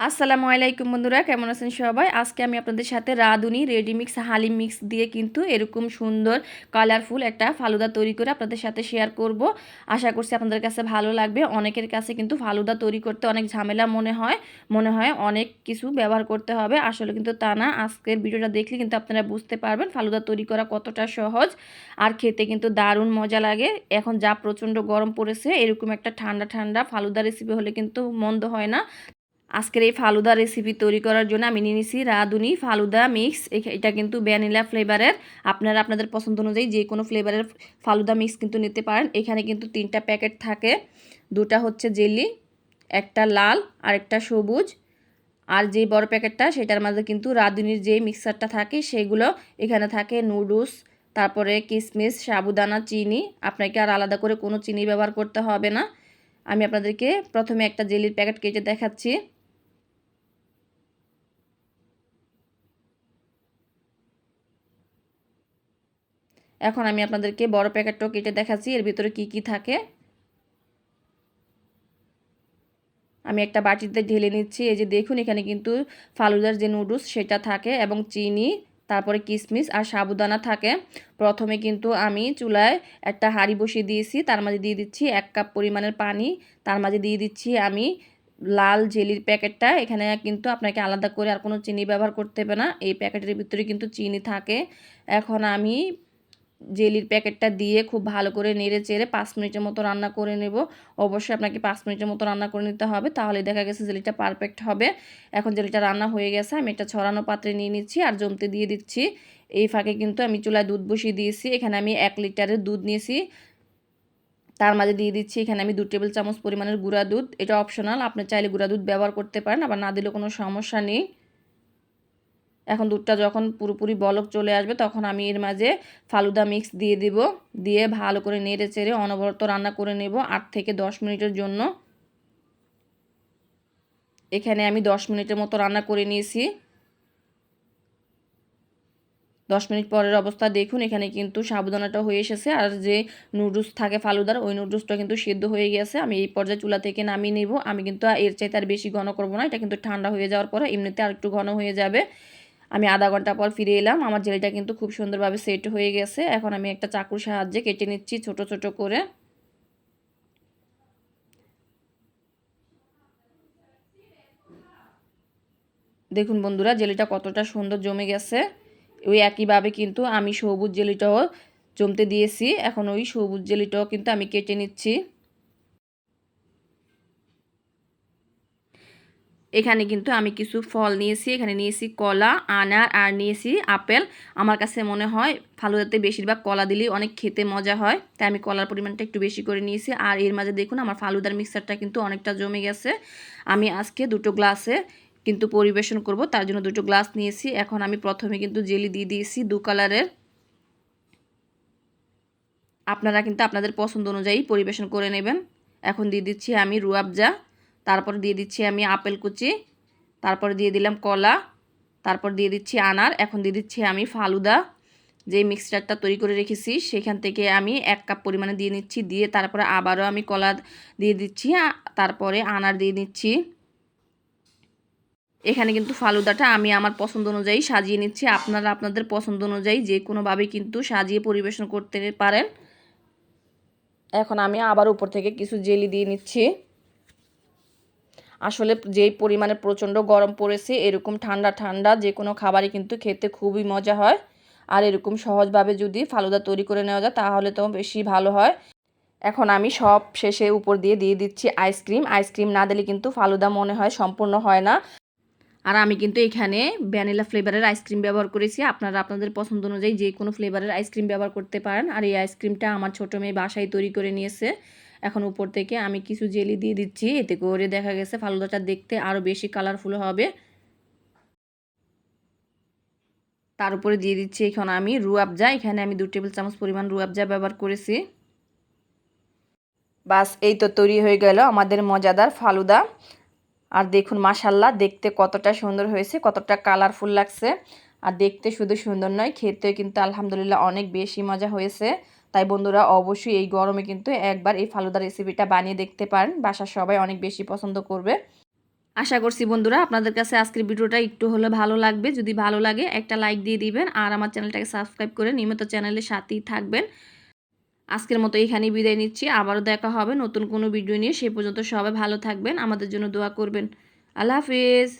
আসসালামু আলাইকুম বন্ধুরা, কেমন আছেন সবাই? আজকে আমি আপনাদের সাথে রাঁধুনি রেডি মিক্স, হালিম মিক্স দিয়ে কিন্তু এরকম সুন্দর কালারফুল একটা ফালুদা তৈরি করে আপনাদের সাথে শেয়ার করব। আশা করছি আপনাদের কাছে ভালো লাগবে। অনেকের কাছে কিন্তু ফালুদা তৈরি করতে অনেক ঝামেলা মনে হয় মনে হয় অনেক কিছু ব্যবহার করতে হবে। আসলে কিন্তু তা না, আজকের ভিডিওটা দেখলে কিন্তু আপনারা বুঝতে পারবেন ফালুদা তৈরি করা কতটা সহজ আর খেতে কিন্তু দারুণ মজা লাগে। এখন যা প্রচণ্ড গরম পড়েছে, এরকম একটা ঠান্ডা ঠান্ডা ফালুদা রেসিপি হলে কিন্তু মন্দ হয় না। আজকের এই ফালুদা রেসিপি তৈরি করার জন্য আমি নিয়ে নিছি রাঁধুনি ফালুদা মিক্স এটা কিন্তু ভ্যানিলা ফ্লেভারের আপনারা আপনাদের পছন্দ অনুযায়ী যে কোনো ফ্লেভারের ফালুদা মিক্স কিন্তু নিতে পারেন। এখানে কিন্তু তিনটা প্যাকেট থাকে। দুটা হচ্ছে জেলি একটা লাল আর একটা সবুজ। আর যে বড় প্যাকেটটা সেটার মাঝে কিন্তু রাঁধুনির যে মিক্সারটা থাকে, সেগুলো এখানে থাকে। নুডলস তারপরে কিশমিশ সাবুদানা, চিনি। আপনাকে আর আলাদা করে কোনো চিনি ব্যবহার করতে হবে না। আমি আপনাদেরকে প্রথমে একটা জেলির প্যাকেট কেটে দেখাচ্ছি। এখন আমি আপনাদেরকে বড় প্যাকেটটাও কেটে দেখাচ্ছি, এর ভিতরে কি কি থাকে। আমি একটা বাটিতে ঢেলে নিচ্ছি, এই যে দেখুন এখানে কিন্তু ফালুদার যে নুডলস সেটা থাকে এবং চিনি, তারপরে কিশমিশ আর সাবুদানা থাকে। প্রথমে কিন্তু আমি চুলায় একটা হাঁড়ি বসিয়ে দিয়েছি, তার মাঝে দিয়ে দিচ্ছি এক কাপ পরিমাণের পানি, তার মাঝে দিয়ে দিচ্ছি আমি লাল জেলির প্যাকেটটা। এখানে কিন্তু আপনাকে আলাদা করে আর কোনো চিনি ব্যবহার করতে হবে না, এই প্যাকেটের ভিতরে কিন্তু চিনি থাকে। এখন আমি জেলির প্যাকেটটা দিয়ে খুব ভালো করে নেড়ে চেড়ে পাঁচ মিনিটের মতো রান্না করে নেব। অবশ্যই আপনাকে পাঁচ মিনিটের মতো রান্না করে নিতে হবে, তাহলে দেখা গেছে জেলিটা পারফেক্ট হবে। এখন জেলিটা রান্না হয়ে গেছে, আমি এটা ছড়ানো পাত্রে নিয়ে নিচ্ছি আর জমতে দিয়ে দিচ্ছি। এই ফাঁকে কিন্তু আমি চুলায় দুধ বসিয়ে দিয়েছি, এখানে আমি এক লিটারের দুধ নিয়েছি। তার মাঝে দিয়ে দিচ্ছি, এখানে আমি দু টেবিল চামচ পরিমাণের গুঁড়া দুধ। এটা অপশনাল আপনি চাইলে গুঁড়া দুধ ব্যবহার করতে পারেন, আবার না দিলে কোনো সমস্যা নেই। এখন দুধটা যখন পুরোপুরি বলক চলে আসবে, তখন আমি এর মাঝে ফালুদা মিক্স দিয়ে দিব। দিয়ে ভালো করে নেড়ে চেড়ে অনবরত রান্না করে নেব আট থেকে দশ মিনিটের জন্য। এখানে আমি দশ মিনিটের মতো রান্না করে নিয়েছি। দশ মিনিট পরের অবস্থা দেখুন, এখানে কিন্তু সাবুদানাটা হয়ে এসেছে। আর যে নুডলস থাকে ফালুদার, ওই নুডলসটা কিন্তু সেদ্ধ হয়ে গেছে। আমি এই পর্যায়ে চুলা থেকে নামিয়ে নেব। আমি কিন্তু এর চাইতে আর বেশি ঘন করব না, এটা কিন্তু ঠান্ডা হয়ে যাওয়ার পরে এমনিতে আর একটু ঘন হয়ে যাবে। আমি আধা ঘণ্টা পর ফিরে এলাম। আমার জেলিটা কিন্তু খুব সুন্দরভাবে সেট হয়ে গেছে। এখন আমি একটা চাকুর সাহায্যে কেটে নিচ্ছি ছোট ছোট করে। দেখুন বন্ধুরা, জেলিটা কতটা সুন্দর জমে গেছে। ওই একইভাবে কিন্তু আমি সবুজ জেলিটাও জমতে দিয়েছি। এখন ওই সবুজ জেলিটাও কিন্তু আমি কেটে নিচ্ছি। এখানে কিন্তু আমি কিছু ফল নিয়েছি। এখানে নিয়েছি কলা, আনার, আর নিয়েছি আপেল। আমার কাছে মনে হয় ফালুদাতে বেশিরভাগ কলা দিলেই অনেক খেতে মজা হয়। তাই আমি কলার পরিমাণটা একটু বেশি করে নিয়েছি। আর এর মাঝে দেখুন, আমার ফালুদার মিক্সারটা কিন্তু অনেকটা জমে গেছে। আমি আজকে দুটো গ্লাসে কিন্তু পরিবেশন করব। তার জন্য দুটো গ্লাস নিয়েছি। এখন আমি প্রথমে কিন্তু জেলি দিয়ে দিয়েছি দু কালারের। আপনারা কিন্তু আপনাদের পছন্দ অনুযায়ী পরিবেশন করে নেবেন। এখন দিয়ে দিচ্ছি আমি রুয়াবজা। তারপর দিয়ে দিচ্ছি আমি আপেল কুচি, তারপর দিয়ে দিলাম কলা, তারপর দিয়ে দিচ্ছি আনার, এখন দিয়ে দিচ্ছি আমি ফালুদা যে মিক্সচারটা তৈরি করে রেখেছি সেখান থেকে আমি এক কাপ পরিমাণে দিয়ে নিচ্ছি, দিয়ে তারপরে আবারও আমি কলা দিয়ে দিচ্ছি তারপরে আনার দিয়ে নিচ্ছি। এখানে কিন্তু ফালুদাটা আমি আমার পছন্দ অনুযায়ী সাজিয়ে নিচ্ছি, আপনারা আপনাদের পছন্দ অনুযায়ী যে কোনোভাবে কিন্তু সাজিয়ে পরিবেশন করতে পারেন। এখন আমি আবার উপর থেকে কিছু জেলি দিয়ে নিচ্ছি। আসলে যেই পরিমাণে প্রচণ্ড গরম পড়েছে, এরকম ঠান্ডা ঠান্ডা যে কোনো খাবারই কিন্তু খেতে খুবই মজা হয়। আর এরকম সহজভাবে যদি ফালুদা তৈরি করে নেওয়া যায়, তাহলে তো বেশি ভালো হয়। এখন আমি সব শেষে উপর দিয়ে দিয়ে দিচ্ছি আইসক্রিম আইসক্রিম না দিলে কিন্তু ফালুদা মনে হয় সম্পূর্ণ হয় না। আর আমি কিন্তু এখানে ভ্যানিলা ফ্লেভারের আইসক্রিম ব্যবহার করেছি। আপনারা আপনাদের পছন্দ অনুযায়ী যে কোনো ফ্লেভারের আইসক্রিম ব্যবহার করতে পারেন। আর এই আইসক্রিমটা আমার ছোটো মেয়ে বাসায় তৈরি করে নিয়েছে। এখন উপর থেকে আমি কিছু জেলি দিয়ে দিচ্ছি, এতে করে দেখা গেছে ফালুদাটা দেখতে আরও বেশি কালারফুল হবে। তার উপরে দিয়ে দিচ্ছি এখন আমি রুয়াবজা এখানে আমি দু টেবিল চামচ পরিমাণ রুয়াবজা ব্যবহার করেছি। বাস, এই তো তৈরি হয়ে গেল আমাদের মজাদার ফালুদা। আর দেখুন মাসাল্লাহ দেখতে কতটা সুন্দর হয়েছে, কতটা কালারফুল লাগছে। আর দেখতে শুধু সুন্দর নয় খেতে কিন্তু আলহামদুলিল্লাহ অনেক বেশি মজা হয়েছে। তাই বন্ধুরা অবশ্যই এই গরমে কিন্তু একবার এই ফালুদা রেসিপিটা বানিয়ে দেখতে পারেন। বাসার সবাই অনেক বেশি পছন্দ করবে। আশা করছি বন্ধুরা আপনাদের কাছে আজকের ভিডিওটা একটু হলে ভালো লাগবে। যদি ভালো লাগে একটা লাইক দিয়ে দিবেন আর আমার চ্যানেলটাকে সাবস্ক্রাইব করে নিয়মিত চ্যানেলের সাথেই থাকবেন। আজকের মতো এখানেই বিদায় নিচ্ছি। আবারও দেখা হবে নতুন কোনো ভিডিও নিয়ে। সে পর্যন্ত সবাই ভালো থাকবেন, আমাদের জন্য দোয়া করবেন। আল্লাহ হাফিজ।